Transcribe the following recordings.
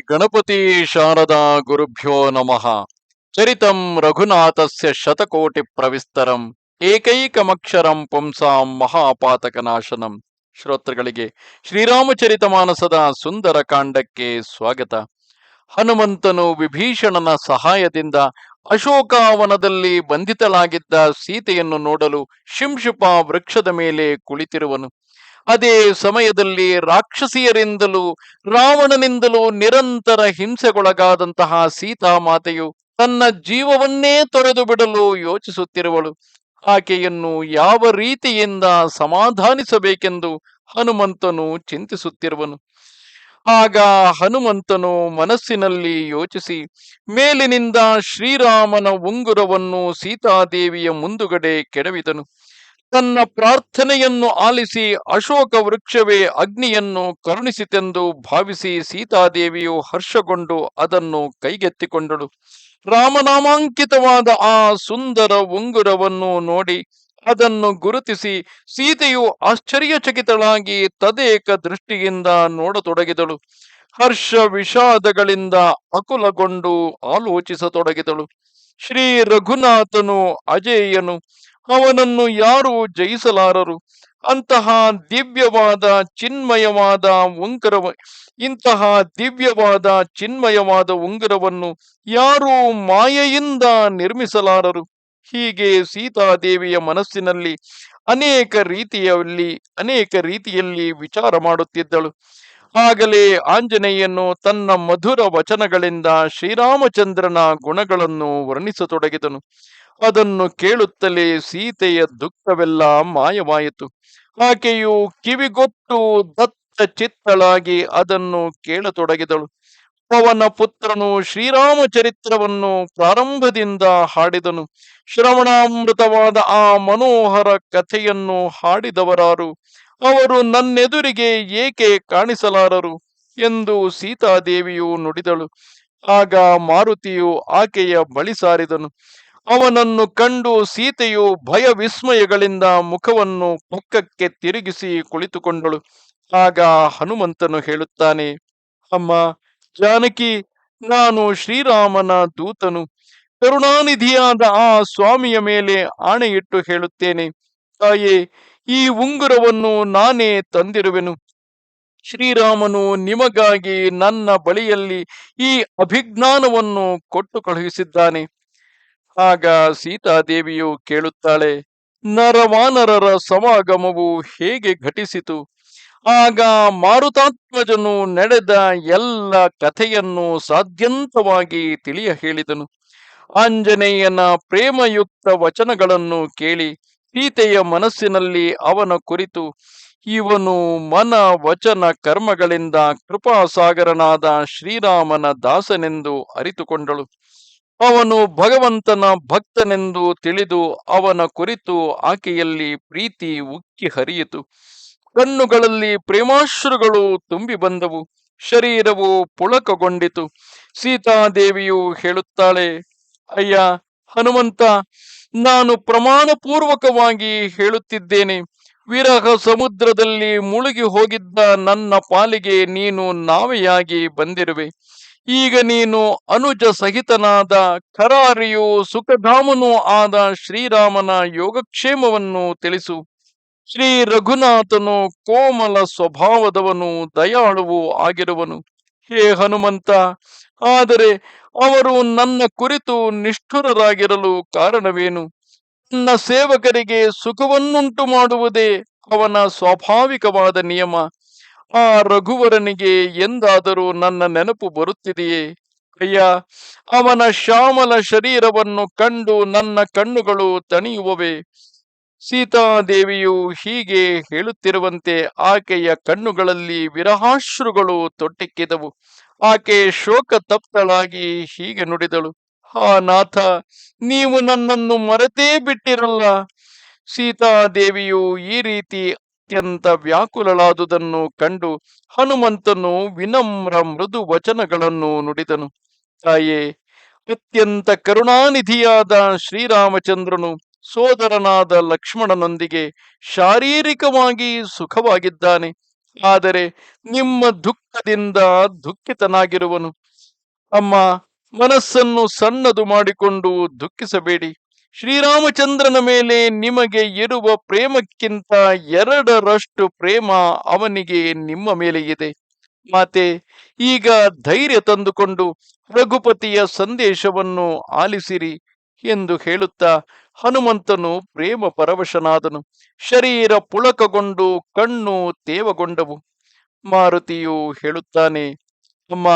ಗಣಪತಿ ಶಾರದಾ ಗುರುಭ್ಯೋ ನಮಃ. ಚರಿತಂ ರಘುನಾಥಸ್ಯ ಶತಕೋಟಿ ಪ್ರವಿಸ್ತರಂ. ಏಕೈಕಮಕ್ಷರಂ ಪುಂಸಾಂ ಮಹಾಪಾತಕನಾಶನಂ. ಶ್ರೋತೃಗಳಿಗೆ ಶ್ರೀರಾಮಚರಿತ ಮಾನಸದ ಸುಂದರ ಕಾಂಡಕ್ಕೆ ಸ್ವಾಗತ. ಹನುಮಂತನು ವಿಭೀಷಣನ ಸಹಾಯದಿಂದ ಅಶೋಕಾವನದಲ್ಲಿ ಬಂಧಿತಲಾಗಿದ್ದ ಸೀತೆಯನ್ನು ನೋಡಲು ಶಿಂಶುಪ ವೃಕ್ಷದ ಮೇಲೆ ಕುಳಿತಿರುವನು. ಅದೇ ಸಮಯದಲ್ಲಿ ರಾಕ್ಷಸಿಯರಿಂದಲೂ ರಾವಣನಿಂದಲೂ ನಿರಂತರ ಹಿಂಸೆಗೊಳಗಾದಂತಹ ಸೀತಾಮಾತೆಯು ತನ್ನ ಜೀವವನ್ನೇ ತೊರೆದು ಬಿಡಲು ಯೋಚಿಸುತ್ತಿರುವಳು. ಆಕೆಯನ್ನು ಯಾವ ರೀತಿಯಿಂದ ಸಮಾಧಾನಿಸಬೇಕೆಂದು ಹನುಮಂತನು ಚಿಂತಿಸುತ್ತಿರುವನು. ಆಗ ಹನುಮಂತನು ಮನಸ್ಸಿನಲ್ಲಿ ಯೋಚಿಸಿ, ಮೇಲಿನಿಂದ ಶ್ರೀರಾಮನ ಉಂಗುರವನ್ನು ಸೀತಾದೇವಿಯ ಮುಂದುಗಡೆ ಕೆಡವಿದನು. ತನ್ನ ಪ್ರಾರ್ಥನೆಯನ್ನು ಆಲಿಸಿ ಅಶೋಕ ವೃಕ್ಷವೇ ಅಗ್ನಿಯನ್ನು ಕರುಣಿಸಿತೆಂದು ಭಾವಿಸಿ ಸೀತಾದೇವಿಯು ಹರ್ಷಗೊಂಡು ಅದನ್ನು ಕೈಗೆತ್ತಿಕೊಂಡಳು. ರಾಮನಾಮಾಂಕಿತವಾದ ಆ ಸುಂದರ ಉಂಗುರವನ್ನು ನೋಡಿ ಅದನ್ನು ಗುರುತಿಸಿ ಸೀತೆಯು ಆಶ್ಚರ್ಯಚಕಿತಳಾಗಿ ತದೇಕ ದೃಷ್ಟಿಯಿಂದ ನೋಡತೊಡಗಿದಳು. ಹರ್ಷ ವಿಷಾದಗಳಿಂದ ಅಕುಲಗೊಂಡು ಆಲೋಚಿಸತೊಡಗಿದಳು. ಶ್ರೀ ರಘುನಾಥನು ಅಜೇಯನು ಅವನನ್ನು ಯಾರು ಜಯಿಸಲಾರರು? ಅಂತಹ ದಿವ್ಯವಾದ, ಚಿನ್ಮಯವಾದ ಉಂಗರವ, ಇಂತಹ ದಿವ್ಯವಾದ, ಚಿನ್ಮಯವಾದ ಉಂಗರವನ್ನು ಯಾರು ಮಾಯೆಯಿಂದ ನಿರ್ಮಿಸಲಾರರು? ಹೀಗೆ ಸೀತಾದೇವಿಯ ಮನಸ್ಸಿನಲ್ಲಿ ಅನೇಕ ರೀತಿಯಲ್ಲಿ ಅನೇಕ ರೀತಿಯಲ್ಲಿ ವಿಚಾರ ಮಾಡುತ್ತಿದ್ದಳು. ಆಗಲೇ ಆಂಜನೇಯನು ತನ್ನ ಮಧುರ ವಚನಗಳಿಂದ ಶ್ರೀರಾಮಚಂದ್ರನ ಗುಣಗಳನ್ನು ವರ್ಣಿಸತೊಡಗಿದನು. ಅದನ್ನು ಕೇಳುತ್ತಲೇ ಸೀತೆಯ ದುಃಖವೆಲ್ಲ ಮಾಯವಾಯಿತು. ಆಕೆಯು ಕಿವಿಗೊತ್ತು ದತ್ತ ಚಿತ್ತಳಾಗಿ ಅದನ್ನು ಕೇಳತೊಡಗಿದಳು. ಪವನ ಪುತ್ರನು ಶ್ರೀರಾಮಚರಿತ್ರವನ್ನು ಪ್ರಾರಂಭದಿಂದ ಹಾಡಿದನು. ಶ್ರವಣಾಮೃತವಾದ ಆ ಮನೋಹರ ಕಥೆಯನ್ನು ಹಾಡಿದವರಾರು. ಅವರು ನನ್ನೆದುರಿಗೆ ಏಕೆ ಕಾಣಿಸಲಾರರು ಎಂದು ಸೀತಾದೇವಿಯು ನುಡಿದಳು. ಆಗ ಮಾರುತಿಯು ಆಕೆಯ ಬಳಿ ಸಾರಿದನು. ಅವನನ್ನು ಕಂಡು ಸೀತೆಯು ಭಯ ವಿಸ್ಮಯಗಳಿಂದ ಮುಖವನ್ನು ಪಕ್ಕಕ್ಕೆ ತಿರುಗಿಸಿ ಕುಳಿತುಕೊಂಡಳು. ಆಗ ಹನುಮಂತನು ಹೇಳುತ್ತಾನೆ, ಅಮ್ಮ, ಜಾನಕಿ, ನಾನು ಶ್ರೀರಾಮನ ದೂತನು. ಕರುಣಾನಿಧಿಯಾದ ಆ ಸ್ವಾಮಿಯ ಮೇಲೆ ಆಣೆಯಿಟ್ಟು ಹೇಳುತ್ತೇನೆ, ತಾಯೇ, ಈ ಉಂಗುರವನ್ನು ನಾನೇ ತಂದಿರುವೆನು. ಶ್ರೀರಾಮನು ನಿಮಗಾಗಿ ನನ್ನ ಬಳಿಯಲ್ಲಿ ಈ ಅಭಿಜ್ಞಾನವನ್ನು ಕೊಟ್ಟು ಕಳುಹಿಸಿದ್ದಾನೆ. ಆಗ ಸೀತಾದೇವಿಯು ಕೇಳುತ್ತಾಳೆ, ನರವಾನರರ ಸಮಾಗಮವು ಹೇಗೆ ಘಟಿಸಿತು? ಆಗ ಮಾರುತಾತ್ಮಜನು ನಡೆದ ಎಲ್ಲ ಕಥೆಯನ್ನು ಸಾಧ್ಯಂತವಾಗಿ ತಿಳಿಯ ಹೇಳಿದನು ಆಂಜನೇಯನ ಪ್ರೇಮಯುಕ್ತ ವಚನಗಳನ್ನು ಕೇಳಿ ಸೀತೆಯ ಮನಸ್ಸಿನಲ್ಲಿ ಅವನ ಕುರಿತು, ಇವನು ಮನ ವಚನ ಕರ್ಮಗಳಿಂದ ಕೃಪಾಸಾಗರನಾದ ಶ್ರೀರಾಮನ ದಾಸನೆಂದು ಅರಿತುಕೊಂಡಳು. ಅವನು ಭಗವಂತನ ಭಕ್ತನೆಂದು ತಿಳಿದು ಅವನ ಕುರಿತು ಆಕೆಯಲ್ಲಿ ಪ್ರೀತಿ ಉಕ್ಕಿ ಹರಿಯಿತು. ಕಣ್ಣುಗಳಲ್ಲಿ ಪ್ರೇಮಾಶ್ರುಗಳು ತುಂಬಿ ಬಂದವು. ಶರೀರವು ಪುಳಕಗೊಂಡಿತು. ಸೀತಾದೇವಿಯು ಹೇಳುತ್ತಾಳೆ, ಅಯ್ಯ, ಹನುಮಂತ, ನಾನು ಪ್ರಮಾಣ ಪೂರ್ವಕವಾಗಿ ಹೇಳುತ್ತಿದ್ದೇನೆ. ವಿರಹ ಸಮುದ್ರದಲ್ಲಿ ಮುಳುಗಿ ಹೋಗಿದ್ದ ನನ್ನ ಪಾಲಿಗೆ ನೀನು ನಾವೆಯಾಗಿ ಬಂದಿರುವೆ. ಈಗ ನೀನು ಅನುಜ ಸಹಿತನಾದ ಖರಾರಿಯು ಸುಖಧಾಮನೂ ಆದ ಶ್ರೀರಾಮನ ಯೋಗಕ್ಷೇಮವನ್ನು ತಿಳಿಸು. ಶ್ರೀ ರಘುನಾಥನು ಕೋಮಲ ಸ್ವಭಾವದವನು, ದಯಾಳುವು ಆಗಿರುವನು. ಹೇ ಹನುಮಂತ, ಆದರೆ ಅವರು ನನ್ನ ಕುರಿತು ನಿಷ್ಠುರರಾಗಿರಲು ಕಾರಣವೇನು? ನನ್ನ ಸೇವಕರಿಗೆ ಸುಖವನ್ನುಂಟು ಮಾಡುವುದೇ ಅವನ ಸ್ವಾಭಾವಿಕವಾದ ನಿಯಮ. ಆ ರಘುವರನಿಗೆ ಎಂದಾದರೂ ನನ್ನ ನೆನಪು ಬರುತ್ತಿದೆಯೇ? ಅಯ್ಯ, ಅವನ ಶ್ಯಾಮಲ ಶರೀರವನ್ನು ಕಂಡು ನನ್ನ ಕಣ್ಣುಗಳು ತಣಿಯುವವೆ? ಸೀತಾದೇವಿಯು ಹೀಗೆ ಹೇಳುತ್ತಿರುವಂತೆ ಆಕೆಯ ಕಣ್ಣುಗಳಲ್ಲಿ ವಿರಹಾಶ್ರುಗಳು ತೊಟ್ಟಿಕ್ಕಿದವು. ಆಕೆ ಶೋಕ ತಪ್ತಳಾಗಿ ಹೀಗೆ ನುಡಿದಳು. ಹಾ ನಾಥ, ನೀವು ನನ್ನನ್ನು ಮರೆತೇ ಬಿಟ್ಟಿರಲ್ಲ. ಸೀತಾದೇವಿಯು ಈ ರೀತಿ ಅತ್ಯಂತ ವ್ಯಾಕುಲಳಾದುದನ್ನು ಕಂಡು ಹನುಮಂತನು ವಿನಮ್ರ ಮೃದು ವಚನಗಳನ್ನು ನುಡಿದನು. ತಾಯೇ ಅತ್ಯಂತ ಕರುಣಾನಿಧಿಯಾದ ಶ್ರೀರಾಮಚಂದ್ರನು ಸೋದರನಾದ ಲಕ್ಷ್ಮಣನೊಂದಿಗೆ ಶಾರೀರಿಕವಾಗಿ ಸುಖವಾಗಿದ್ದಾನೆ. ಆದರೆ ನಿಮ್ಮ ದುಃಖದಿಂದ ದುಃಖಿತನಾಗಿರುವನು. ಅಮ್ಮ, ಮನಸ್ಸನ್ನು ಸಣ್ಣದು ಮಾಡಿಕೊಂಡು ದುಃಖಿಸಬೇಡಿ. ಶ್ರೀರಾಮಚಂದ್ರನ ಮೇಲೆ ನಿಮಗೆ ಇರುವ ಪ್ರೇಮಕ್ಕಿಂತ ಎರಡರಷ್ಟು ಪ್ರೇಮ ಅವನಿಗೆ ನಿಮ್ಮ ಮೇಲೆ ಇದೆ. ಮಾತೆ, ಈಗ ಧೈರ್ಯ ತಂದುಕೊಂಡು ರಘುಪತಿಯ ಸಂದೇಶವನ್ನು ಆಲಿಸಿರಿ ಎಂದು ಹೇಳುತ್ತಾ ಹನುಮಂತನು ಪ್ರೇಮ ಪರವಶನಾದನು. ಶರೀರ ಪುಳಕಗೊಂಡು ಕಣ್ಣು ತೇವಗೊಂಡವು. ಮಾರುತಿಯು ಹೇಳುತ್ತಾನೆ, ಅಮ್ಮ,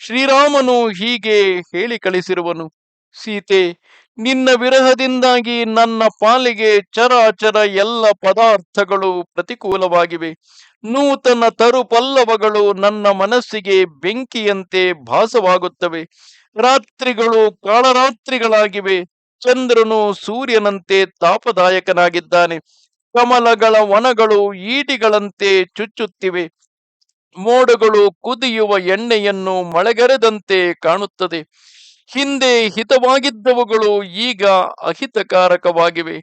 ಶ್ರೀರಾಮನು ಹೀಗೆ ಹೇಳಿ ಕಳಿಸಿರುವನು. ಸೀತೆ ನಿನ್ನ ವಿರಹದಿಂದಾಗಿ ನನ್ನ ಪಾಲಿಗೆ ಚರಾಚರ ಎಲ್ಲ ಪದಾರ್ಥಗಳು ಪ್ರತಿಕೂಲವಾಗಿವೆ. ನೂತನ ತರು ಪಲ್ಲವಗಳು ನನ್ನ ಮನಸ್ಸಿಗೆ ಬೆಂಕಿಯಂತೆ ಭಾಸವಾಗುತ್ತವೆ. ರಾತ್ರಿಗಳು ಕಾಳರಾತ್ರಿಗಳಾಗಿವೆ. ಚಂದ್ರನು ಸೂರ್ಯನಂತೆ ತಾಪದಾಯಕನಾಗಿದ್ದಾನೆ. ಕಮಲಗಳ ವನಗಳು ಈಟಿಗಳಂತೆ ಚುಚ್ಚುತ್ತಿವೆ. ಮೋಡಗಳು ಕುದಿಯುವ ಎಣ್ಣೆಯನ್ನು ಮಳೆಗರೆದಂತೆ ಕಾಣುತ್ತದೆ. ಹಿಂದೆ ಹಿತವಾಗಿದ್ದವುಗಳು ಈಗ ಅಹಿತಕಾರಕವಾಗಿವೆ.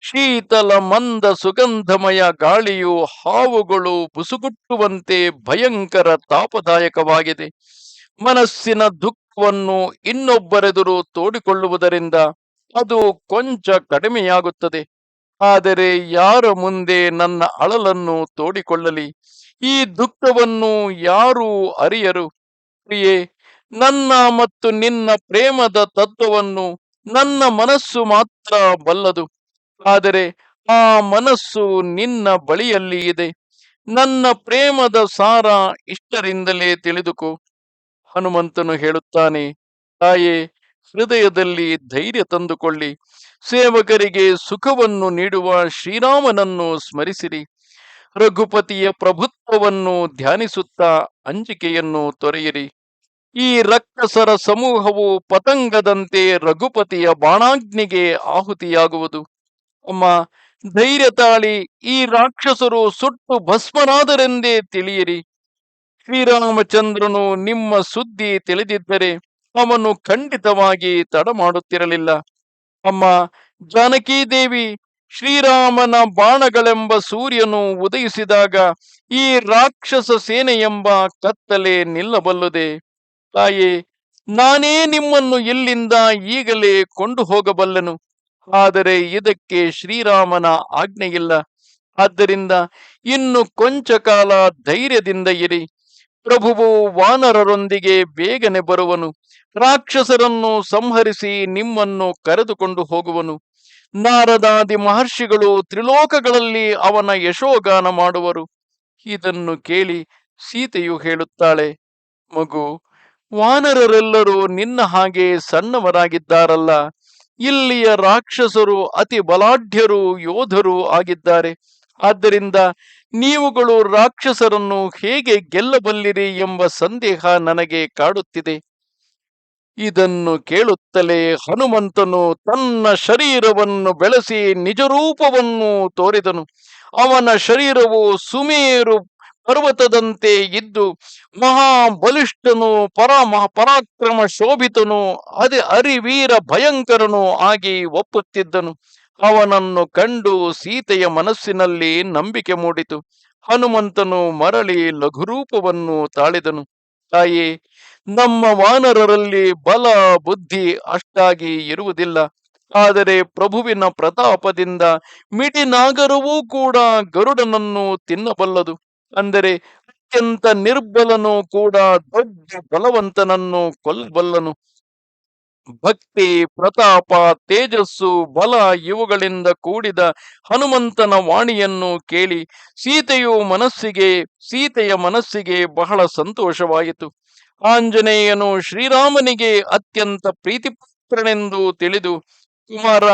ಶೀತಲ ಮಂದ ಸುಗಂಧಮಯ ಗಾಳಿಯು ಹಾವುಗಳು ಬುಸುಗುಟ್ಟುವಂತೆ ಭಯಂಕರ ತಾಪದಾಯಕವಾಗಿದೆ. ಮನಸ್ಸಿನ ದುಃಖವನ್ನು ಇನ್ನೊಬ್ಬರೆದುರು ತೋಡಿಕೊಳ್ಳುವುದರಿಂದ ಅದು ಕೊಂಚ ಕಡಿಮೆಯಾಗುತ್ತದೆ. ಆದರೆ ಯಾರ ಮುಂದೆ ನನ್ನ ಅಳಲನ್ನು ತೋಡಿಕೊಳ್ಳಲಿ? ಈ ದುಃಖವನ್ನು ಯಾರೂ ಅರಿಯರು? ಪ್ರಿಯೇ ನನ್ನ ಮತ್ತು ನಿನ್ನ ಪ್ರೇಮದ ತತ್ವವನ್ನು ನನ್ನ ಮನಸ್ಸು ಮಾತ್ರ ಬಲ್ಲದು. ಆದರೆ ಆ ಮನಸ್ಸು ನಿನ್ನ ಬಳಿಯಲ್ಲಿ ಇದೆ. ನನ್ನ ಪ್ರೇಮದ ಸಾರ ಇಷ್ಟರಿಂದಲೇ ತಿಳಿದುಕೋ. ಹನುಮಂತನು ಹೇಳುತ್ತಾನೆ, ತಾಯೇ, ಹೃದಯದಲ್ಲಿ ಧೈರ್ಯ ತಂದುಕೊಳ್ಳಿ. ಸೇವಕರಿಗೆ ಸುಖವನ್ನು ನೀಡುವ ಶ್ರೀರಾಮನನ್ನು ಸ್ಮರಿಸಿರಿ. ರಘುಪತಿಯ ಪ್ರಭುತ್ವವನ್ನು ಧ್ಯಾನಿಸುತ್ತಾ ಅಂಜಿಕೆಯನ್ನು ತೊರೆಯಿರಿ. ಈ ರಕ್ಕಸರ ಸಮೂಹವು ಪತಂಗದಂತೆ ರಘುಪತಿಯ ಬಾಣಾಗ್ನಿಗೆ ಆಹುತಿಯಾಗುವುದು. ಅಮ್ಮ, ಧೈರ್ಯ ತಾಳಿ ಈ ರಾಕ್ಷಸರು ಸುಟ್ಟು ಭಸ್ಮನಾದರೆಂದೇ ತಿಳಿಯಿರಿ. ಶ್ರೀರಾಮಚಂದ್ರನು ನಿಮ್ಮ ಸುದ್ದಿ ತಿಳಿದಿದ್ದರೆ ಅವನು ಖಂಡಿತವಾಗಿ ತಡ ಮಾಡುತ್ತಿರಲಿಲ್ಲ ಅಮ್ಮ, ಜಾನಕಿ ದೇವಿ, ಶ್ರೀರಾಮನ ಬಾಣಗಳೆಂಬ ಸೂರ್ಯನು ಉದಯಿಸಿದಾಗ ಈ ರಾಕ್ಷಸ ಸೇನೆ ಎಂಬ ಕತ್ತಲೆ ನಿಲ್ಲಬಲ್ಲುದೆ. ತಾಯೇ, ನಾನೇ ನಿಮ್ಮನ್ನು ಇಲ್ಲಿಂದ ಈಗಲೇ ಕೊಂಡು ಹೋಗಬಲ್ಲನು. ಆದರೆ ಇದಕ್ಕೆ ಶ್ರೀರಾಮನ ಆಜ್ಞೆಯಿಲ್ಲ. ಆದ್ದರಿಂದ ಇನ್ನು ಕೊಂಚ ಕಾಲ ಧೈರ್ಯದಿಂದ ಇರಿ. ಪ್ರಭುವು ವಾನರರೊಂದಿಗೆ ಬೇಗನೆ ಬರುವನು. ರಾಕ್ಷಸರನ್ನು ಸಂಹರಿಸಿ ನಿಮ್ಮನ್ನು ಕರೆದುಕೊಂಡು ಹೋಗುವನು. ನಾರದಾದಿ ಮಹರ್ಷಿಗಳು ತ್ರಿಲೋಕಗಳಲ್ಲಿ ಅವನ ಯಶೋಗಾನ ಮಾಡುವರು. ಇದನ್ನು ಕೇಳಿ ಸೀತೆಯು ಹೇಳುತ್ತಾಳೆ, ಮಗು ವಾನರರೆಲ್ಲರೂ ನಿನ್ನ ಹಾಗೆ ಸಣ್ಣವರಾಗಿದ್ದಾರಲ್ಲ. ಇಲ್ಲಿಯ ರಾಕ್ಷಸರು, ಅತಿ ಬಲಾಢ್ಯರು, ಯೋಧರು ಆಗಿದ್ದಾರೆ. ಆದ್ದರಿಂದ ನೀವುಗಳು ರಾಕ್ಷಸರನ್ನು ಹೇಗೆ ಗೆಲ್ಲಬಲ್ಲಿರಿ ಎಂಬ ಸಂದೇಹ ನನಗೆ ಕಾಡುತ್ತಿದೆ. ಇದನ್ನು ಕೇಳುತ್ತಲೇ ಹನುಮಂತನು ತನ್ನ ಶರೀರವನ್ನು ಬೆಳೆಸಿ ನಿಜರೂಪವನ್ನು ತೋರಿದನು. ಅವನ ಶರೀರವು ಸುಮೇರು ಪರ್ವತದಂತೆ ಇದ್ದು ಮಹಾಬಲಿಷ್ಠನು ಪರಮ ಪರಾಕ್ರಮ ಶೋಭಿತನು, ಅದೇ ಅರಿವೀರ ಭಯಂಕರನು ಆಗಿ ಒಪ್ಪುತ್ತಿದ್ದನು. ಅವನನ್ನು ಕಂಡು ಸೀತೆಯ ಮನಸ್ಸಿನಲ್ಲಿ ನಂಬಿಕೆ ಮೂಡಿತು. ಹನುಮಂತನು ಮರಳಿ ಲಘುರೂಪವನ್ನು ತಾಳಿದನು. ತಾಯಿ, ನಮ್ಮ ವಾನರರಲ್ಲಿ ಬಲ, ಬುದ್ಧಿ ಅಷ್ಟಾಗಿ ಇರುವುದಿಲ್ಲ. ಆದರೆ ಪ್ರಭುವಿನ ಪ್ರತಾಪದಿಂದ ಮಿಡಿನಾಗರವೂ ಕೂಡ ಗರುಡನನ್ನು ತಿನ್ನಬಲ್ಲದು. ಅಂದರೆ ಅತ್ಯಂತ ನಿರ್ಬಲನು ಕೂಡ ದೊಡ್ಡ ಬಲವಂತನನ್ನು ಕೊಲ್ಲಬಲ್ಲನು. ಭಕ್ತಿ, ಪ್ರತಾಪ, ತೇಜಸ್ಸು, ಬಲ ಇವುಗಳಿಂದ ಕೂಡಿದ ಹನುಮಂತನ ವಾಣಿಯನ್ನು ಕೇಳಿ ಸೀತೆಯು ಮನಸ್ಸಿಗೆ, ಸೀತೆಯ ಮನಸ್ಸಿಗೆ ಬಹಳ ಸಂತೋಷವಾಯಿತು. ಆಂಜನೇಯನು ಶ್ರೀರಾಮನಿಗೆ ಅತ್ಯಂತ ಪ್ರೀತಿಪಾತ್ರನೆಂದು ತಿಳಿದು ಕುಮಾರ,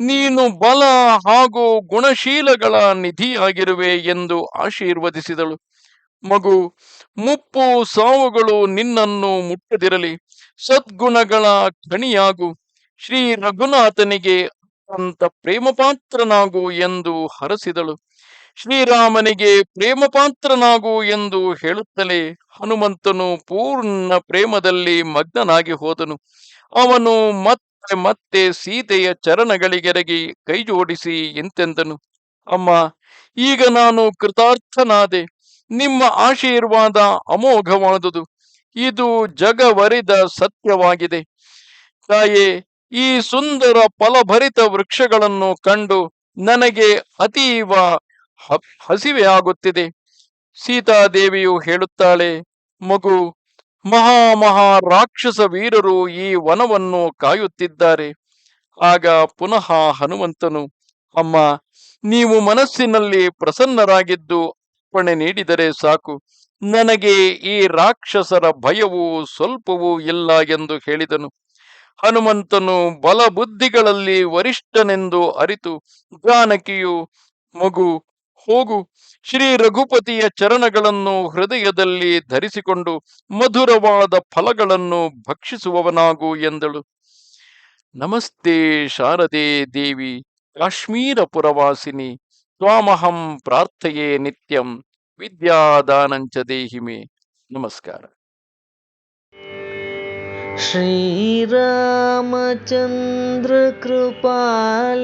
ನೀನು ಬಲ ಹಾಗೂ ಗುಣಶೀಲಗಳ ನಿಧಿಯಾಗಿರುವೆ ಎಂದು ಆಶೀರ್ವದಿಸಿದಳು. ಮಗು, ಮುಪ್ಪು ಸಾವುಗಳು ನಿನ್ನನ್ನು ಮುಟ್ಟದಿರಲಿ. ಸದ್ಗುಣಗಳ ಖಣಿಯಾಗು ಶ್ರೀ ರಘುನಾಥನಿಗೆ ಅತ್ಯಂತ ಪ್ರೇಮಪಾತ್ರನಾಗು ಎಂದು ಹರಸಿದಳು. ಶ್ರೀರಾಮನಿಗೆ ಪ್ರೇಮಪಾತ್ರನಾಗು ಎಂದು ಹೇಳುತ್ತಲೇ ಹನುಮಂತನು ಪೂರ್ಣ ಪ್ರೇಮದಲ್ಲಿ ಮಗ್ನನಾಗಿ ಹೋದನು. ಅವನು ಮತ್ತೆ ಮತ್ತೆ ಸೀತೆಯ ಚರಣಗಳಿಗೆರಗಿ ಕೈಜೋಡಿಸಿ ಎಂತೆಂದನು? ಅಮ್ಮ, ಈಗ ನಾನು ಕೃತಾರ್ಥನಾದೆ, ನಿಮ್ಮ ಆಶೀರ್ವಾದ ಅಮೋಘವಾದುದು. ಇದು ಜಗವರಿದ ಸತ್ಯವಾಗಿದೆ. ತಾಯೇ, ಈ ಸುಂದರ ಫಲಭರಿತ ವೃಕ್ಷಗಳನ್ನು ಕಂಡು ನನಗೆ ಅತೀವ ಹಸಿವೆ ಹಸಿವೆಯಾಗುತ್ತಿದೆ. ಸೀತಾದೇವಿಯು ಹೇಳುತ್ತಾಳೆ, ಮಗು ಮಹಾ ಮಹಾ ರಾಕ್ಷಸ ವೀರರು ಈ ವನವನ್ನು ಕಾಯುತ್ತಿದ್ದಾರೆ. ಆಗ ಪುನಃ ಹನುಮಂತನು, ಅಮ್ಮ, ನೀವು ಮನಸ್ಸಿನಲ್ಲಿ ಪ್ರಸನ್ನರಾಗಿದ್ದು ಅಪ್ಪಣೆ ನೀಡಿದರೆ ಸಾಕು. ನನಗೆ ಈ ರಾಕ್ಷಸರ ಭಯವು ಸ್ವಲ್ಪವೂ ಇಲ್ಲ ಎಂದು ಹೇಳಿದನು. ಹನುಮಂತನು ಬಲಬುದ್ಧಿಗಳಲ್ಲಿ ವರಿಷ್ಠನೆಂದು ಅರಿತು, ಜಾನಕಿಯು, ಮಗು ಹೋಗು ಶ್ರೀ ರಘುಪತಿಯ ಚರಣಗಳನ್ನು ಹೃದಯದಲ್ಲಿ ಧರಿಸಿಕೊಂಡು ಮಧುರವಾದ ಫಲಗಳನ್ನು ಭಕ್ಷಿಸುವವನಾಗು ಎಂದಳು ನಮಸ್ತೆ ಶಾರದೆ ದೇವಿ ಕಾಶ್ಮೀರ ಪುರವಾಸಿನಿ ತ್ವಾಮಹಂ ಪ್ರಾರ್ಥಯೇ ನಿತ್ಯಂ ವಿದ್ಯಾದಾನಂಚ ದೇಹಿಮೆ ನಮಸ್ಕಾರ श्रीरामचन्द्र कृपाल